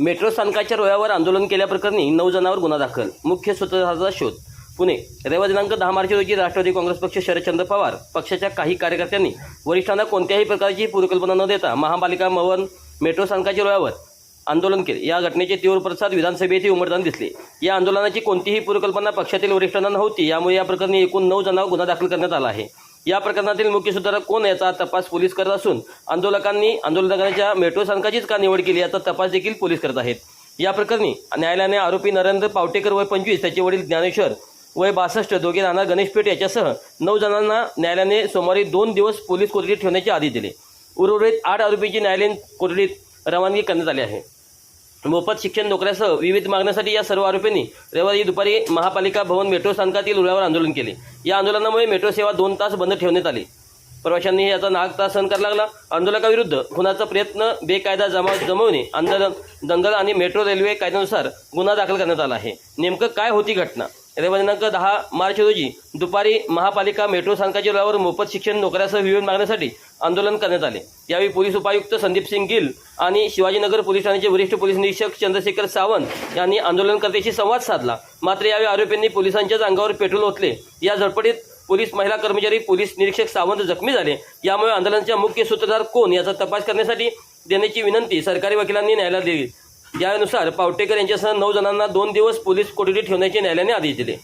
Metro स्थानकाच्या रोयावर आंदोलन केल्याप्रकरणी नऊ जणांवर गुन्हा दाखल. मुख्य सूत्रधाराचा शोध. पुणे रविवार दिनांक दहा मार्च रोजी राष्ट्रवादी काँग्रेस पक्ष शरदचंद्र पवार पक्षाच्या काही कार्यकर्त्यांनी वरिष्ठांना कोणत्याही प्रकारची पूर्वकल्पना न देता महापालिका मवन मेट्रो स्थानकाच्या रोयावर आंदोलन केले. या घटनेचे तीव्र प्रसाद विधानसभेतही उमटताना दिसले. या आंदोलनाची कोणतीही पूर्वकल्पना पक्षातील वरिष्ठांना नव्हती. यामुळे या प्रकरणी एकूण नऊ जणांवर गुन्हा दाखल करण्यात आला आहे. या प्रकरणातील मुख्य सुधारक कोण याचा तपास पोलीस करत असून आंदोलकांनी आंदोलकांच्या मेट्रो स्थानकाचीच का निवड केली याचा तपास देखील पोलीस करत आहेत. या प्रकरणी न्यायालयाने आरोपी नरेंद्र पावटेकर वय पंचवीस त्याचे वडील ज्ञानेश्वर वय बासष्ट दोघे राहणार गणेशपेठ याच्यासह नऊ जणांना न्यायालयाने सोमवारी दोन दिवस पोलीस कोठडीत ठेवण्याचे आदेश दिले. उर्वरित आठ आरोपींची न्यायालयीन कोठडीत रवानगी करण्यात आली आहे. मोफत शिक्षण नोकऱ्यासह विविध मागण्यासाठी या सर्व आरोपींनी रविवारी दुपारी महापालिका भवन मेट्रो स्थानकातील रुळावर आंदोलन केले. या आंदोलनामुळे मेट्रो सेवा दोन तास बंद ठेवण्यात आली. प्रवाशांनी याचा नाग तास सहन करायला लागला. आंदोलकाविरुद्ध खुनाचा प्रयत्न बेकायदा जमा जमवणे आंदोलन दंगल आणि मेट्रो रेल्वे कायद्यानुसार गुन्हा दाखल करण्यात आला आहे. नेमकं काय होती घटना? रविवार दिनांक दहा मार्च रोजी दुपारी महापालिका मेट्रो स्थानकाच्या रुळावर मोफत शिक्षण नोकऱ्यासह विविध मागण्यासाठी आंदोलन करण्यात आले. यावेळी पोलीस उपायुक्त संदीप सिंग गिल आणि शिवाजीनगर पोलीस ठाण्याचे वरिष्ठ पोलीस निरीक्षक चंद्रशेखर सावंत यांनी आंदोलनकर्त्याशी संवाद साधला. मात्र यावेळी आरोपींनी पोलिसांच्याच अंगावर पेट्रोल ओतले. या झडपडीत पोलीस महिला कर्मचारी पोलीस निरीक्षक सावंत जखमी झाले. यामुळे आंदोलनाच्या मुख्य सूत्रधार कोण याचा तपास करण्यासाठी देण्याची विनंती सरकारी वकिलांनी न्यायालयात दिली. यानुसार पावटेकर यांच्यासह नऊ जणांना दोन दिवस पोलीस कोठडीत ठेवण्याचे न्यायालयाने आदेश दिले.